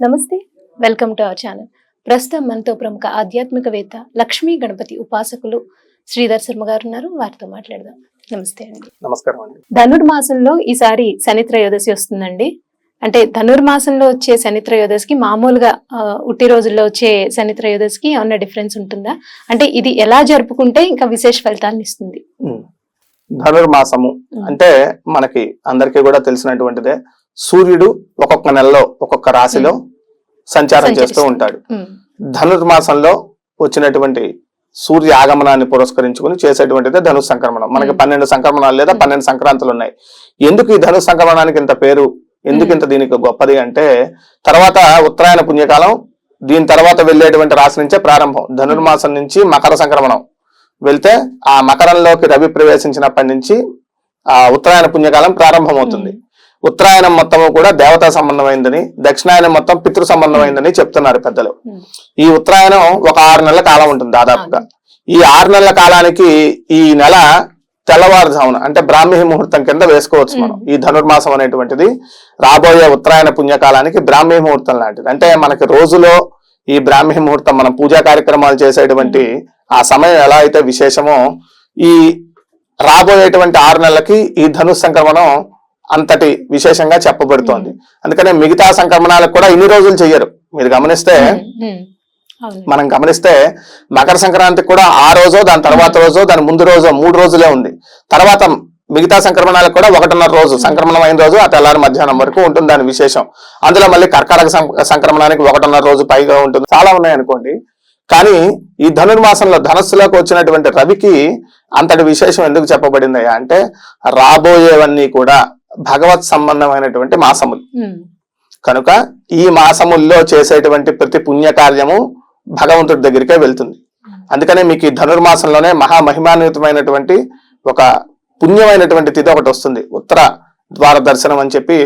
నమస్తే welcome to our channel. ప్రస్తుతం మనతో ప్రముఖ ఆధ్యాత్మికవేత్త లక్ష్మీ గణపతి ఉపాసకులు శ్రీధర్ శర్మ గారు ఉన్నారు. వారితో మాట్లాడదాం. నమస్తే అండి. నమస్కారం అండి. ధనుర్మాసంలో ఈసారి శని త్రయోదశి వస్తుందండి. అంటే ధనుర్మాసంలో వచ్చే శని త్రయోదశికి మామూలుగా ఉట్టి రోజుల్లో వచ్చే శని త్రయోదశికి ఏమన్నా డిఫరెన్స్ ఉంటుందా? అంటే ఇది ఎలా జరుపుకుంటే ఇంకా విశేష ఫలితాలను ఇస్తుంది. ధనుర్మాసము అంటే మనకి అందరికీ కూడా తెలిసినటువంటిదే. సూర్యుడు ఒక్కొక్క నెలలో ఒక్కొక్క రాశిలో సంచారం చేస్తూ. ఉంటాడు. ధనుర్మాసంలో వచ్చినటువంటి సూర్య ఆగమనాన్ని పురస్కరించుకుని చేసేటువంటిదే ధను సంక్రమణం. మనకి. పన్నెండు సంక్రమణాలు లేదా. పన్నెండు సంక్రాంతులు ఉన్నాయి. ఎందుకు ఈ ధను సంక్రమణానికి ఇంత పేరు? ఎందుకు ఇంత దీనికి గొప్పది అంటే తర్వాత ఉత్తరాయణ పుణ్యకాలం దీని తర్వాత వెళ్ళేటువంటి రాశి నుంచే ప్రారంభం. ధనుర్మాసం నుంచి మకర సంక్రమణం. వెళ్తే ఆ మకరంలోకి రవి ప్రవేశించినప్పటి నుంచి ఆ ఉత్తరాయణ పుణ్యకాలం ప్రారంభమవుతుంది. ఉత్తరాయణం మొత్తము కూడా దేవతా సంబంధమైందని దక్షిణాయనం మొత్తం పితృ సంబంధమైందని చెప్తున్నారు పెద్దలు. ఉమ్, ఈ ఉత్తరాయణం ఒక ఆరు నెలల కాలం ఉంటుంది దాదాపుగా. ఈ ఆరు నెలల కాలానికి ఈ నెల తెల్లవారుజామున అంటే బ్రాహ్మీ ముహూర్తం కింద వేసుకోవచ్చు మనం. మ్మ్. ఈ ధనుర్మాసం అనేటువంటిది రాబోయే ఉత్తరాయణ పుణ్యకాలానికి బ్రాహ్మీ ముహూర్తం లాంటిది. అంటే మనకి రోజులో ఈ బ్రాహ్మీ ముహూర్తం మనం పూజా కార్యక్రమాలు చేసేటువంటి ఆ సమయం ఎలా అయితే విశేషమో ఈ రాబోయేటువంటి ఆరు నెలలకి ఈ ధను సంక్రమణం అంతటి విశేషంగా చెప్పబడుతోంది. అందుకనే మిగతా సంక్రమణాలకు కూడా ఇన్ని రోజులు చెయ్యరు. మీరు గమనిస్తే. మనం గమనిస్తే మకర సంక్రాంతికి కూడా ఆ రోజో దాని తర్వాత రోజో దాని ముందు రోజో మూడు రోజులే ఉంది. తర్వాత మిగతా సంక్రమణాలకు కూడా ఒకటిన్నర రోజు సంక్రమణం అయిన రోజు ఆ తెల్లారి మధ్యాహ్నం వరకు ఉంటుంది దాని విశేషం. అందులో మళ్ళీ కర్కాటక సంక్రమణానికి ఒకటిన్నర రోజు పైగా ఉంటుంది. చాలా ఉన్నాయి అనుకోండి. కానీ ఈ ధనుర్మాసంలో ధనస్సులోకి వచ్చినటువంటి రవికి అంతటి విశేషం ఎందుకు చెప్పబడింది అంటే రాబోయేవన్నీ కూడా భగవత్ సంబంధమైనటువంటి మాసములు. కనుక ఈ మాసముల్లో చేసేటువంటి ప్రతి పుణ్యకార్యము భగవంతుడి దగ్గరికే వెళ్తుంది. అందుకనే మీకు ఈ ధనుర్మాసంలోనే మహామహిమాన్వితమైనటువంటి ఒక పుణ్యమైనటువంటి తిథి ఒకటి వస్తుంది. ఉత్తర ద్వార దర్శనం అని చెప్పి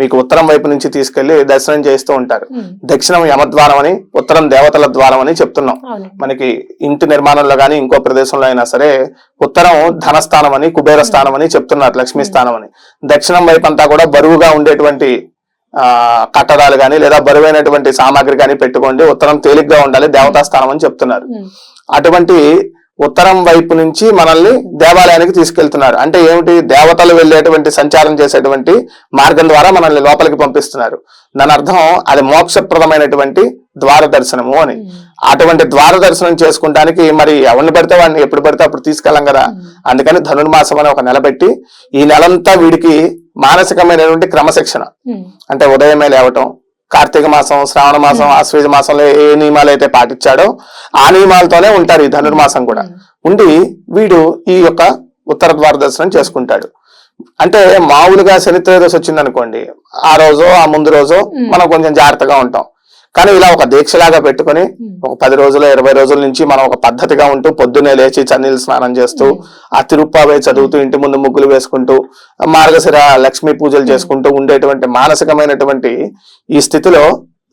మీకు ఉత్తరం వైపు నుంచి తీసుకెళ్ళి దర్శనం చేస్తూ ఉంటారు. దక్షిణం యమద్వారం అని ఉత్తరం దేవతల ద్వారం అని చెప్తున్నాం. మనకి ఇంటి నిర్మాణంలో కానీ ఇంకో ప్రదేశంలో అయినా సరే ఉత్తరం ధనస్థానం అని కుబేర స్థానం అని చెప్తున్నారు లక్ష్మీ స్థానం అని. దక్షిణం వైపు అంతా కూడా బరువుగా ఉండేటువంటి ఆ కట్టడాలు కానీ లేదా బరువైనటువంటి సామాగ్రి కానీ పెట్టుకోండి ఉత్తరం తేలిగ్గా ఉండాలి దేవతా స్థానం అని చెప్తున్నారు. అటువంటి ఉత్తరం వైపు నుంచి మనల్ని దేవాలయానికి తీసుకెళ్తున్నారు. అంటే ఏమిటి? దేవతలు వెళ్ళేటువంటి సంచారం చేసేటువంటి మార్గం ద్వారా మనల్ని లోపలికి పంపిస్తున్నారు. దాని అర్థం అది మోక్షప్రదమైనటువంటి ద్వార దర్శనము అని. అటువంటి ద్వార దర్శనం చేసుకుంటానికి మరి ఎవరిని పడితే వాడిని ఎప్పుడు పడితే అప్పుడు తీసుకెళ్ళం కదా. అందుకని ధనుర్మాసం అని ఒక నెల పెట్టి ఈ నెలంతా వీడికి మానసికమైనటువంటి క్రమశిక్షణ. అంటే ఉదయమే లేవటం కార్తీక మాసం శ్రావణ మాసం ఆశ్వేజ మాసంలో ఏ నియమాలు అయితే పాటించాడో ఆ నియమాలతోనే ఉంటారు ఈ ధనుర్మాసం కూడా. ఉండి వీడు ఈ యొక్క ఉత్తర ద్వార దర్శనం చేసుకుంటాడు. అంటే మామూలుగా శని త్రయోదశి వచ్చింది అనుకోండి ఆ రోజు ఆ ముందు రోజు. మనం కొంచెం జాగ్రత్తగా ఉంటాం. కానీ ఇలా ఒక దీక్షలాగా పెట్టుకొని ఉమ్, ఒక పది రోజులు ఇరవై రోజుల నుంచి మనం ఒక పద్ధతిగా ఉంటూ పొద్దున్నే లేచి చన్నీళ్ళు స్నానం చేస్తూ ఉమ్, ఆ తిరుప్పావే చదువుతూ ఇంటి ముందు ముగ్గులు వేసుకుంటూ మార్గశిర లక్ష్మీ పూజలు చేసుకుంటూ ఉండేటువంటి మానసికమైనటువంటి ఈ స్థితిలో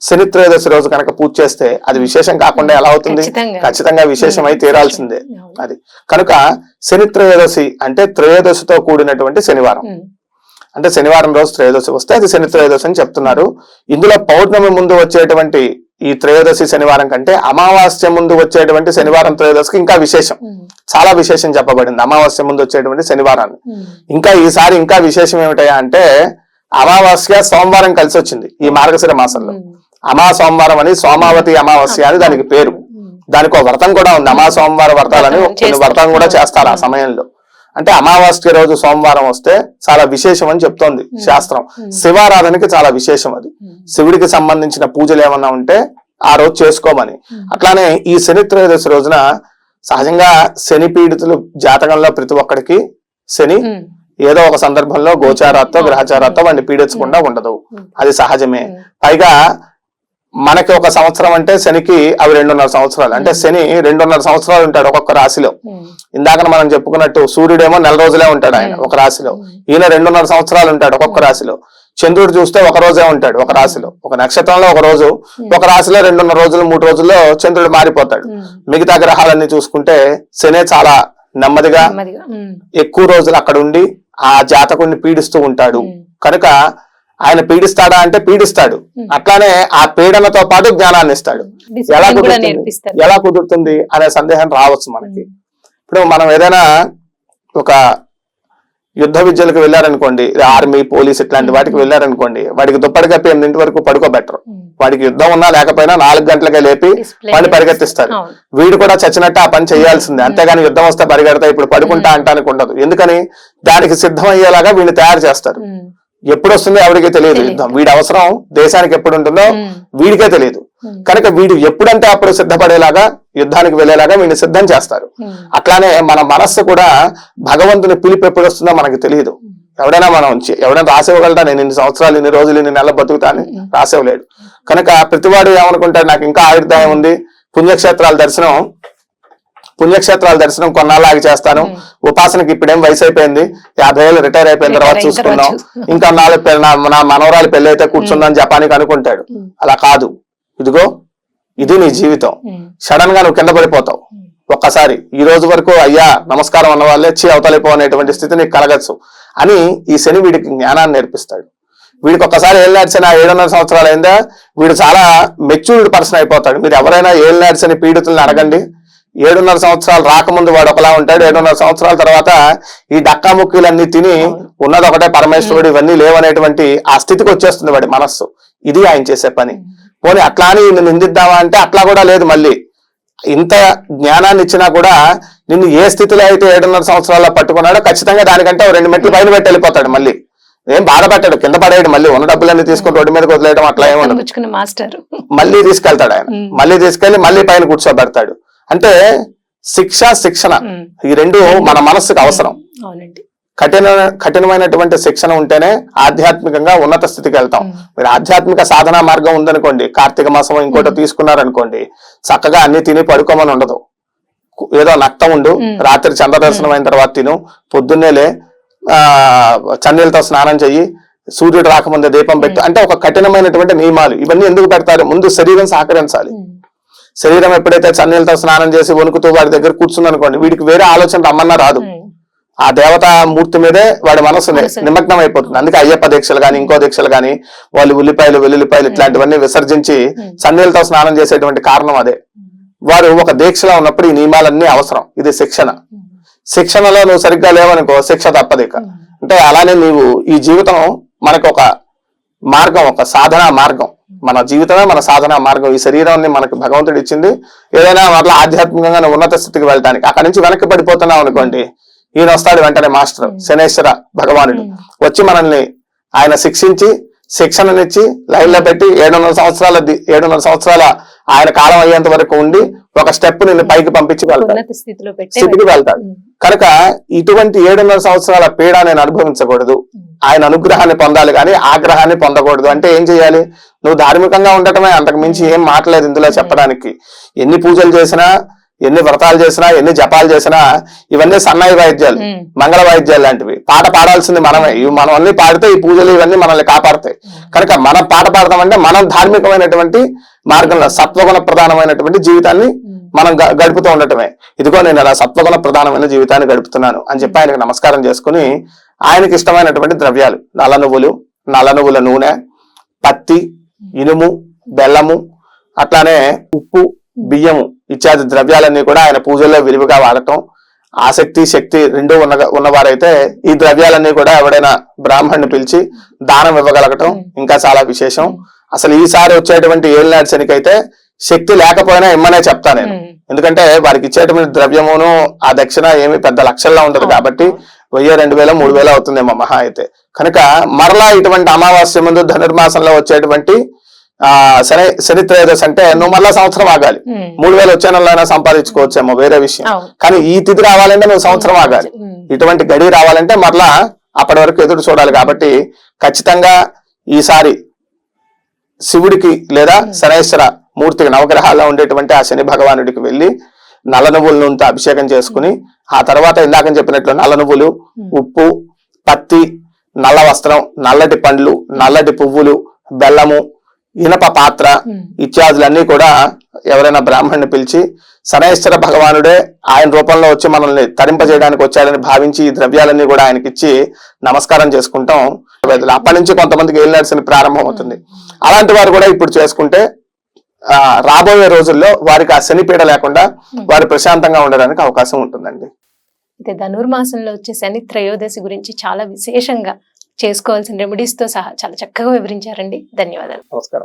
శని త్రయోదశి రోజు కనుక పూజ చేస్తే అది విశేషం కాకుండా ఎలా అవుతుంది? ఖచ్చితంగా. విశేషమై తీరాల్సిందే. అది. కనుక శని త్రయోదశి అంటే త్రయోదశితో కూడినటువంటి శనివారం. అంటే శనివారం రోజు త్రయోదశి వస్తే అది శని త్రయోదశి అని చెప్తున్నారు. ఇందులో పౌర్ణమి ముందు వచ్చేటువంటి ఈ త్రయోదశి శనివారం కంటే అమావాస్య ముందు వచ్చేటువంటి శనివారం త్రయోదశికి ఇంకా విశేషం. చాలా విశేషం చెప్పబడింది అమావాస్య ముందు వచ్చేటువంటి శనివారాన్ని. ఇంకా ఈసారి ఇంకా విశేషం ఏమిటయా అంటే అమావాస్య సోమవారం కలిసి వచ్చింది ఈ మార్గశిర మాసంలో. అమా సోమవారం అని సోమావతి అమావాస్య అని దానికి పేరు. దానికి ఒక వ్రతం కూడా ఉంది. అమా సోమవార వ్రతాలని వ్రతం కూడా చేస్తారు ఆ. సమయంలో. అంటే అమావాస్య రోజు సోమవారం వస్తే చాలా విశేషం అని చెప్తోంది. శాస్త్రం. శివారాధనకి చాలా విశేషం అది శివుడికి సంబంధించిన పూజలు ఏమన్నా ఉంటే ఆ రోజు చేసుకోమని. అట్లానే ఈ శని త్రయోదశి రోజున సహజంగా శని పీడితులు జాతకంలో ప్రతి ఒక్కడికి శని ఏదో ఒక సందర్భంలో గోచారాత్తో గ్రహచారాత్తో వాడిని పీడించకుండా ఉండదు. అది సహజమే. పైగా మనకి ఒక సంవత్సరం అంటే శనికి అవి రెండున్నర సంవత్సరాలు. అంటే శని రెండున్నర సంవత్సరాలు ఉంటాడు ఒక్కొక్క రాశిలో. ఉమ్, ఇందాక మనం చెప్పుకున్నట్టు సూర్యుడేమో నెల రోజులే ఉంటాడు ఆయన ఒక రాశిలో. ఈయన రెండున్నర సంవత్సరాలు ఉంటాడు ఒక్కొక్క రాశిలో. చంద్రుడు చూస్తే ఒక రోజే ఉంటాడు ఒక రాశిలో. ఒక నక్షత్రంలో ఒక రోజు ఒక రాశిలో రెండున్నర రోజులు మూడు రోజుల్లో చంద్రుడు మారిపోతాడు. మిగతా గ్రహాలన్నీ చూసుకుంటే శనే చాలా నెమ్మదిగా ఎక్కువ రోజులు అక్కడ ఉండి ఆ జాతకుడిని పీడిస్తూ ఉంటాడు. కనుక ఆయన పీడిస్తాడా అంటే పీడిస్తాడు. అట్లానే ఆ పీడనతో పాటు జ్ఞానాన్ని ఇస్తాడు. ఎలా కుదురుతుంది? ఎలా కుదురుతుంది అనే సందేహం రావచ్చు మనకి. ఇప్పుడు మనం ఏదైనా ఒక యుద్ధ విద్యలకు వెళ్ళారనుకోండి ఆర్మీ పోలీస్ ఇట్లాంటి వాటికి వెళ్ళారనుకోండి వాడికి దుప్పటి కప్పి ఎనిమిదింటి వరకు పడుకోబెట్టరు. వాడికి యుద్ధం ఉన్నా లేకపోయినా నాలుగు గంటలకే లేపి వాడిని పరిగెత్తిస్తారు. వీడు కూడా చచ్చినట్టు ఆ పని చేయాల్సిందే. అంతేగాని యుద్ధం వస్తే పరిగెడతా ఇప్పుడు పడుకుంటా అంటానికి ఉండదు. ఎందుకని? దానికి సిద్ధం అయ్యేలాగా వీడిని తయారు చేస్తారు. ఎప్పుడు వస్తుందో ఎవరికీ తెలియదు. యుద్ధం వీడి అవసరం దేశానికి ఎప్పుడు ఉంటుందో. వీడికే తెలియదు. కనుక వీడు ఎప్పుడంటే అప్పుడు సిద్ధపడేలాగా యుద్ధానికి వెళ్ళేలాగా వీడిని సిద్ధం చేస్తారు. అట్లానే మన మనస్సు కూడా భగవంతుని పిలుపు ఎప్పుడు వస్తుందో మనకి తెలియదు. ఎవడైనా మనం ఎవడైనా రాసివ్వగలరా నేను ఇన్ని సంవత్సరాలు ఇన్ని రోజులు ఇన్ని నెలలు బతుకుతాను రాసివ్వలేడు కనుక ప్రతివాడు ఏమనుకుంటాడు? నాకు ఇంకా ఆయుర్దాయం ఉంది పుణ్యక్షేత్రాల దర్శనం పుణ్యక్షేత్రాల దర్శనం కొన్నాళ్ళకి చేస్తాను. ఉపాసనకి ఇప్పుడేం వయసు అయిపోయింది యాభై ఏళ్ళు రిటైర్ అయిపోయిన తర్వాత చూసుకుందాం. ఇంకా నాలుగు నా మనవరాలు పెళ్ళి అయితే కూర్చుందని జపానికి అనుకుంటాడు. అలా కాదు. ఇదిగో ఇది నీ జీవితం. సడన్గా నువ్వు కింద పడిపోతావు. ఒక్కసారి ఈ రోజు వరకు అయ్యా నమస్కారం అన్న వాళ్ళే చీ అవతలిపో అనేటువంటి స్థితి నీకు కలగచ్చు అని ఈ శని వీడికి జ్ఞానాన్ని నేర్పిస్తాడు. వీడికి ఒక్కసారి ఏళ్ళు నడిచిన ఏడున్నర సంవత్సరాలు అయిందా వీడు చాలా మెచ్యూర్డ్ పర్సన్ అయిపోతాడు. మీరు ఎవరైనా ఏళ్ళు నడిచిన పీడితుల్ని అడగండి. ఏడున్నర సంవత్సరాలు రాకముందు వాడు ఒకలా ఉంటాడు. ఏడున్నర సంవత్సరాల తర్వాత ఈ డక్కా ముక్కీలన్నీ తిని ఉన్నది ఒకటే పరమేశ్వరుడు ఇవన్నీ లేవనేటువంటి ఆ స్థితికి వచ్చేస్తుంది వాడి మనస్సు. ఇది ఆయన చేసే పని. పోనీ అట్లా అని నిందిద్దామా అంటే అట్లా కూడా లేదు మళ్ళీ. ఇంత జ్ఞానాన్ని ఇచ్చినా కూడా నిన్ను ఏ స్థితిలో అయితే ఏడున్నర సంవత్సరాల్లో పట్టుకున్నాడో ఖచ్చితంగా దానికంటే రెండు మెట్లు పైన పెట్టి వెళ్ళిపోతాడు మళ్ళీ. ఏం బాధపడ్డాడు కింద పడేయడు మళ్ళీ. ఉన్న డబ్బులన్నీ తీసుకొని రోడ్డు మీదకి వదిలేయడం అట్లా ఏమి మాస్టర్. మళ్ళీ తీసుకెళ్తాడు ఆయన. మళ్ళీ తీసుకెళ్ళి మళ్ళీ పైన కూర్చోబెడతాడు. అంటే శిక్ష శిక్షణ. ఈ రెండు మన మనస్సుకు అవసరం. కఠిన కఠినమైనటువంటి శిక్షణ ఉంటేనే ఆధ్యాత్మికంగా ఉన్నత స్థితికి వెళ్తాం. మీరు ఆధ్యాత్మిక సాధనా మార్గం ఉందనుకోండి కార్తీక మాసం ఇంకోటి తీసుకున్నారనుకోండి చక్కగా అన్ని తిని పడుకోమని ఉండదు. ఏదో నక్తం ఉండు. రాత్రి చంద్రదర్శనం అయిన తర్వాత తిను పొద్దున్నేలే ఆ చన్నీళ్ళతో స్నానం చెయ్యి సూర్యుడు రాకముందే దీపం పెట్టు. అంటే ఒక కఠినమైనటువంటి నియమాలు. ఇవన్నీ ఎందుకు పెడతారు? ముందు శరీరం సహకరించాలి. శరీరం ఎప్పుడైతే చన్నీళ్ళతో స్నానం చేసి వణుకుతూ వాడి దగ్గర కూర్చుంది అనుకోండి వీడికి వేరే ఆలోచన రమ్మన్నా రాదు. ఆ దేవతా మూర్తి మీదే వాడి మనసు. నిమగ్నం అయిపోతుంది అందుకే అయ్యప్ప దీక్షలు గాని ఇంకో దీక్షలు గాని వాళ్ళు ఉల్లిపాయలు వెల్లుల్లిపాయలు ఇట్లాంటివన్నీ విసర్జించి ఉమ్. సన్నీళ్ళతో స్నానం చేసేటువంటి కారణం అదే వారు ఒక దీక్షలో ఉన్నప్పుడు ఈ నియమాలన్నీ అవసరం ఇది శిక్షణ. శిక్షణలో నువ్వు సరిగ్గా లేవనుకో శిక్ష తప్పదు ఇక ఉమ్. అంటే అలానే నీవు ఈ జీవితం మనకు ఒక మార్గం ఒక సాధనా మార్గం. మన జీవితమే మన సాధనా మార్గం. ఈ శరీరాన్ని మనకి భగవంతుడు ఇచ్చింది ఏదైనా మరలా ఆధ్యాత్మికంగా ఉన్నత స్థితికి వెళ్ళటానికి. అక్కడి నుంచి వెనక్కి పడిపోతున్నావు అనుకోండి ఈయన వస్తాడు వెంటనే మాస్టర్ శనేశ్వర భగవానుడు. వచ్చి మనల్ని ఆయన శిక్షించి శిక్షణనిచ్చి లైన్లో పెట్టి ఏడున్నర సంవత్సరాల ఏడున్నర సంవత్సరాల ఆయన కాలం అయ్యేంత వరకు ఉండి ఒక స్టెప్ నిన్ను పైకి పంపించి వెళ్తాడు. స్థితికి వెళ్తాడు. కనుక ఇటువంటి ఏడున్నర సంవత్సరాల పీడ నేను అనుభవించకూడదు. ఆయన అనుగ్రహాన్ని పొందాలి కానీ ఆగ్రహాన్ని పొందకూడదు. అంటే ఏం చేయాలి? నువ్వు ధార్మికంగా ఉండటమే అంతకు మించి ఏం మాటలేదు ఇందులో చెప్పడానికి. ఎన్ని పూజలు చేసినా ఎన్ని వ్రతాలు చేసినా ఎన్ని జపాలు చేసినా ఇవన్నీ సన్నాయి వాయిద్యాలు. మంగళ వాయిద్యాలు లాంటివి. పాట పాడాల్సింది మనమే. ఇవి మనం అన్ని పాడితే ఈ పూజలు ఇవన్నీ మనల్ని కాపాడతాయి. కనుక మనం పాట పాడతామంటే మనం ధార్మికమైనటువంటి మార్గంలో సత్వగుణ ప్రధానమైనటువంటి జీవితాన్ని మనం గడుపుతూ ఉండటమే. ఇదిగో నేను అలా సత్వగుణ ప్రధానమైన జీవితాన్ని గడుపుతున్నాను అని చెప్పి ఆయనకు నమస్కారం చేసుకుని ఆయనకి ఇష్టమైనటువంటి ద్రవ్యాలు నల్ల నువ్వులు నల్ల నువ్వుల నూనె పత్తి ఇనుము బెల్లము అట్లానే ఉప్పు బియ్యము ఇత్యాది ద్రవ్యాలన్నీ కూడా ఆయన పూజల్లో విరివిగా వాడటం. ఆసక్తి శక్తి రెండు ఉన్న ఉన్నవారైతే ఈ ద్రవ్యాలన్నీ కూడా ఎవడైనా బ్రాహ్మణ్ణి పిలిచి దానం ఇవ్వగలగటం ఇంకా చాలా విశేషం. అసలు ఈసారి వచ్చేటువంటి ఏళ్ళనాడు శనికైతే శక్తి లేకపోయినా ఇమ్మనే చెప్తా నేను. ఎందుకంటే వారికి ఇచ్చేటువంటి ద్రవ్యమును ఆ దక్షిణ ఏమి పెద్ద లక్షల్లో ఉండదు కాబట్టి వెయ్యి రెండు వేల మూడు వేలు అవుతుందేమో మహా అయితే కనుక మరలా ఇటువంటి అమావాస్య ముందు ధనుర్మాసంలో వచ్చేటువంటి ఆ శని శని త్రయోదశి అంటే నువ్వు మరలా సంవత్సరం ఆగాలి. మూడు వేలు వచ్చే నెలైనా సంపాదించుకోవచ్చేమో వేరే విషయం. కానీ ఈ తిథి రావాలంటే నువ్వు సంవత్సరం ఆగాలి. ఇటువంటి గడి రావాలంటే మరలా అప్పటి వరకు ఎదురు చూడాలి కాబట్టి ఖచ్చితంగా ఈసారి శివుడికి లేదా శనేశ్వర మూర్తికి నవగ్రహాల్లో ఉండేటువంటి ఆ శని భగవానుడికి వెళ్ళి నల్ల నువ్వుల నూనెతో అభిషేకం చేసుకుని ఆ తర్వాత ఇందాక చెప్పినట్లు నల్ల నువ్వులు ఉప్పు పత్తి నల్ల వస్త్రం నల్లటి పండ్లు నల్లటి పువ్వులు బెల్లము ఇనప పాత్ర. ఇత్యాదులన్నీ కూడా ఎవరైనా బ్రాహ్మణ్ణి పిలిచి శనైశ్వర భగవానుడే ఆయన రూపంలో వచ్చి మనల్ని తరింపజేయడానికి వచ్చాడని భావించి ఈ ద్రవ్యాలన్నీ కూడా ఆయనకి ఇచ్చి నమస్కారం చేసుకుంటాం. అప్పటి నుంచి కొంతమందికి ఏలినాడు శని ప్రారంభం అవుతుంది అలాంటి వారు కూడా ఇప్పుడు చేసుకుంటే రాబోయే రోజుల్లో వారికి ఆ శని పీడ లేకుండా వారు ప్రశాంతంగా ఉండడానికి అవకాశం ఉంటుందండి. అయితే ధనుర్మాసంలో వచ్చే శని త్రయోదశి గురించి చాలా విశేషంగా చేసుకోవాల్సిన రెమెడీస్తో సహా చాలా చక్కగా వివరించారండి. ధన్యవాదాలు. నమస్కారం.